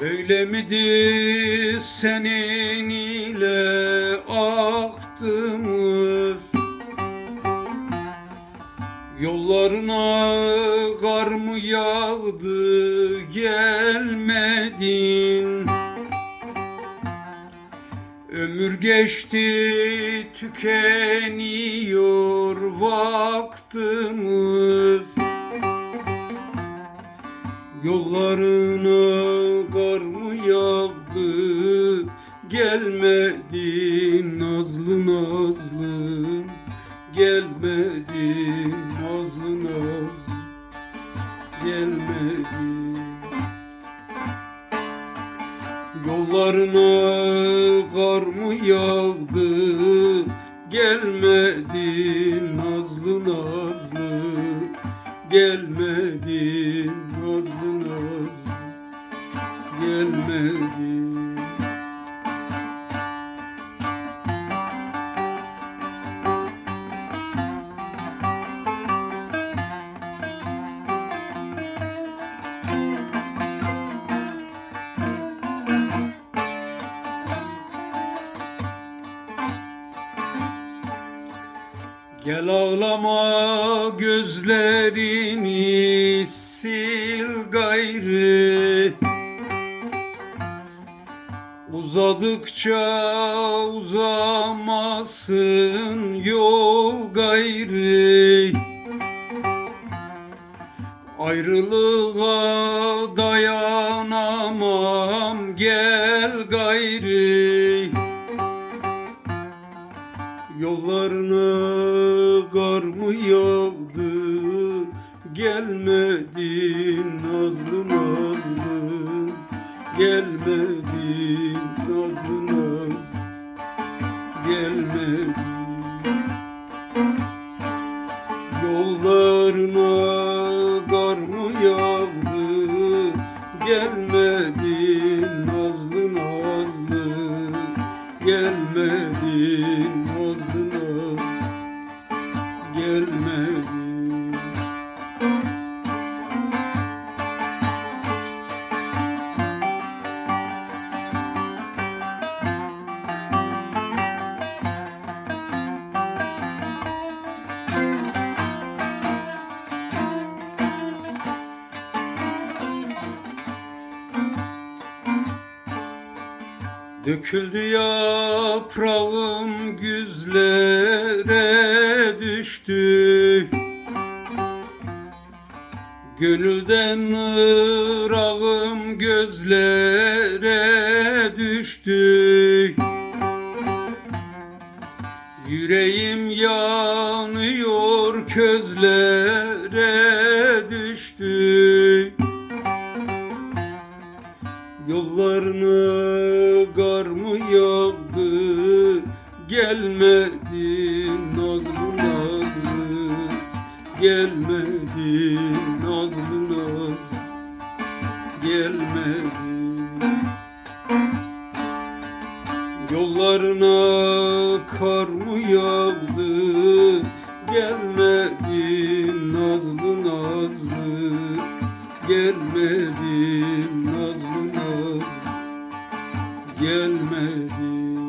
Böyle midir senin ile aktığımız? Yollarına kar mı yağdı gelmedin? Ömür geçti tükeniyor vaktimiz. Yollarına yağdı Gelmedin nazlı nazlı. Gelmedin nazlı nazlı. Gelmedin. Yollarına kar mı yağdı? Gelmedin nazlı nazlı. Gelmedin nazlı nazlı. Gelmedin Gel ağlama gözlerini sil gayrı. Uzadıkça uzamasın yol gayrı. Ayrılığa dayanamam gel gayrı Yollarına kar mı yağdı? Gelmedin nazlı nazlı. Gelmedin nazlı nazlı. Gelmedin. Yollarına kar mı yağdı? Gelmedin Döküldü yaprağım güzlere düştü. Gönülden ırağım gözlere düştü. Yüreğim yanıyor közlere düştü. Yollarına Gelmedin nazlı nazlı Gelmedin nazlı nazlı Gelmedin Yollarına kar mı yağdı Gelmedin nazlı nazlı Gelmedin nazlı nazlı Gelmedin